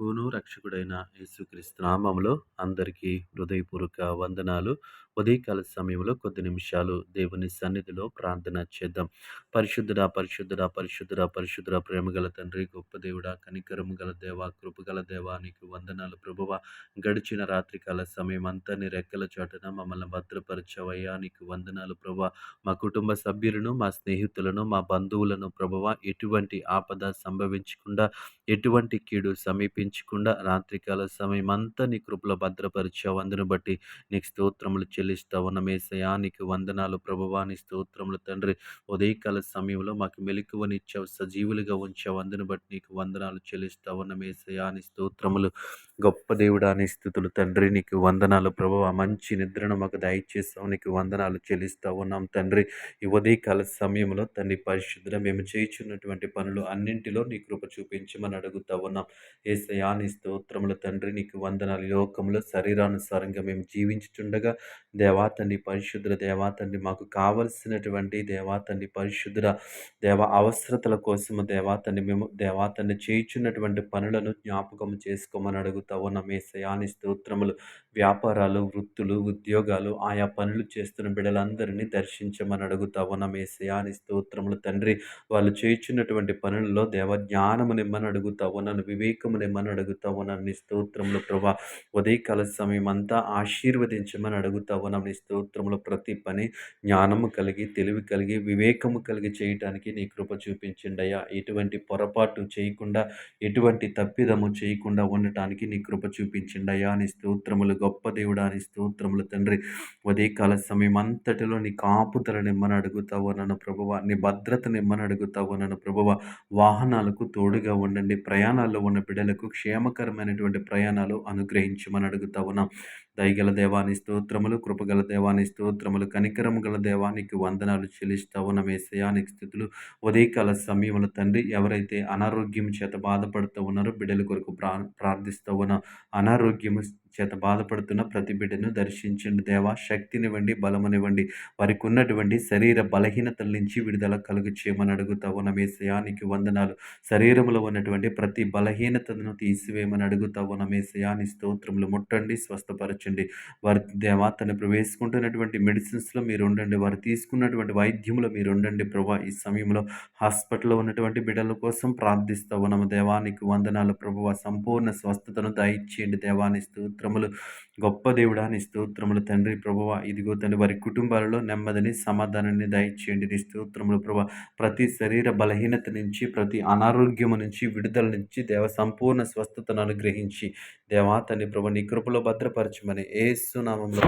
ప్రభువును, రక్షకుడైన యేసుక్రీస్తు నామంలో అందరికీ హృదయపూర్వక వందనాలు. ఉదయకాల సమయంలో కొద్ది నిమిషాలు దేవుని సన్నిధిలో ప్రార్థన చేద్దాం. పరిశుద్ధుడా, పరిశుద్ధుడా, పరిశుద్ధుడా, పరిశుద్ధుడా, ప్రేమగల తండ్రి, గొప్ప దేవుడా, కనికరము గల దేవ, కృపగల దేవ నీకు వందనాలు ప్రభువ. గడిచిన రాత్రికాల సమయం అంతా నీ రెక్కల చాటున మమ్మల్ని భద్రపరచవయ్యా, నీకు వందనాలు ప్రభు. మా కుటుంబ సభ్యులను, మా స్నేహితులను, మా బంధువులను ప్రభువ ఎటువంటి ఆపద సంభవించకుండా ఎటువంటి కీడు సమీపించకుండా రాత్రికాల సమయం అంతా నీ కృపలో భద్రపరిచావు. అందును బట్టి నీకు స్తోత్రములు చెల్లిస్తా ఉన్న మేసయా నీకు వందనాలు ప్రభువాని స్తోత్రములు తండ్రి ఉదయకాల సమయంలో మాకు మెలకువనిచ్చావు. సజీవులుగా ఉంచావు. అందును బట్టి నీకు వందనాలు చెల్లిస్తా ఉన్న మేసయా నీ స్తోత్రములు గొప్ప దేవుడా. నీ స్థుతులు తండ్రి నీకు వందనాలు ప్రభువ. మంచి నిద్రను మాకు దయచేస్తావు. నీకు వందనాలు చెల్లిస్తా ఉన్నాం తండ్రి ఈ ఉదయకాల సమయంలో తండ్రి పరిశుద్ధ మేము చేయించున్నటువంటి పనులు అన్నింటిలో నీ కృప చూపించమని అడుగుతా ఉన్నాం. ఏసయ నీ స్తోత్రముల తండ్రి నీకు వందనాలు. లోకంలో శరీరానుసారంగా మేము జీవించుచుండగా దేవాతండి పరిశుద్ధుల దేవాతండి మాకు కావలసినటువంటి దేవాతండి పరిశుద్ధుల దేవ అవసరతల కోసము దేవాతండి మేము దేవాతండి చేయించున్నటువంటి పనులను జ్ఞాపకం చేసుకోమని అడుగుతావు ఉన్నాం. ఏసయా స్తోత్రములు వ్యాపారాలు వృత్తులు ఉద్యోగాలు ఆయా పనులు చేస్తున్న బిడ్డలందరినీ దర్శించమని అడుగుతావు నమే ఏసయా స్తోత్రములు తండ్రి వాళ్ళు చేయించున్నటువంటి పనుల్లో దేవ జ్ఞానము నిమ్మని అడుగుతావు నన్ను వివేకము నిమ్మని అడుగుతా ఉన్నాను నీ స్తోత్రములు ప్రభా. ఉదయకాల సమయం అంతా ఆశీర్వదించమని అడుగుతా ఉన్నాం నీ స్తోత్రములు ప్రతి పని జ్ఞానము కలిగి తెలివి కలిగి వివేకము కలిగి చేయటానికి నీ కృప చూపించండి అయ్యా. ఎటువంటి పొరపాటు చేయకుండా ఎటువంటి తప్పిదము చేయకుండా ఉండటానికి నీ కృప చూపించండి అయ్యా. నీ స్తోత్రములు గొప్ప దేవుడా నీ స్తోత్రములు తండ్రి. ఉదయకాల సమయం అంతటిలో నీ కాపుతల నిమ్మని అడుగుతావు నన్ను ప్రభువ. నీ భద్రత నిమ్మని అడుగుతావు నన్ను ప్రభువ. వాహనాలకు తోడుగా ఉండండి ప్రయాణాల్లో ఉన్న బిడ్డలకు క్షేమకరమైనటువంటి ప్రయాణాలు అనుగ్రహించమని అడుగుతా ఉన్నాం. దయగల దేవాని స్తోత్రములు కృపగల దేవాని స్తోత్రములు కనికరము గల దేవానికి వందనాలు చెల్లిస్తా ఉన్న. మేసయానికి స్థితులు. ఉదయకాల సమయముల తండ్రి ఎవరైతే అనారోగ్యం చేత బాధపడుతూ ఉన్నారో బిడ్డల కొరకు ప్రా ప్రార్థిస్తూ ఉన్న. అనారోగ్యము చేత బాధపడుతున్న ప్రతి బిడ్డను దర్శించండి. దేవా శక్తినివ్వండి బలమునివ్వండి. వారికి ఉన్నటువంటి శరీర బలహీనతల నుంచి విడుదల కలుగు చేయమని అడుగుతావు. ఉన్న మేసయానికి వందనాలు. శరీరంలో ఉన్నటువంటి ప్రతి బలహీనతను తీసివేయమని అడుగుతావు. ఉన్న మేసయాని స్తోత్రములు ముట్టండి స్వస్థపరచండి. వారి దేవా తను వేసుకుంటున్నటువంటి మెడిసిన్స్లో మీరు ఉండండి. వారు తీసుకున్నటువంటి వైద్యంలో మీరు ఉండండి ప్రభా. ఈ సమయంలో హాస్పిటల్లో ఉన్నటువంటి బిడ్డల కోసం ప్రార్థిస్తా ఉన్నాము దేవానికి వందనాలు. ప్రభువ సంపూర్ణ స్వస్థతను దయచేయండి. దేవాని స్తోత్రములు. గొప్ప దేవుడా నీ స్తోత్రములు తండ్రి ప్రభువ. ఇదిగో తండ్రి వారి కుటుంబాలలో నెమ్మదిని సమాధానాన్ని దయచేయండి. నీ స్తోత్రములు ప్రభు ప్రతి శరీర బలహీనత నుంచి ప్రతి అనారోగ్యము నుంచి విడుదల నుంచి దేవ సంపూర్ణ స్వస్థతను అనుగ్రహించి దేవా తండ్రి ప్రభు నీ కృపలో భద్రపరచమని ఏసునామంలో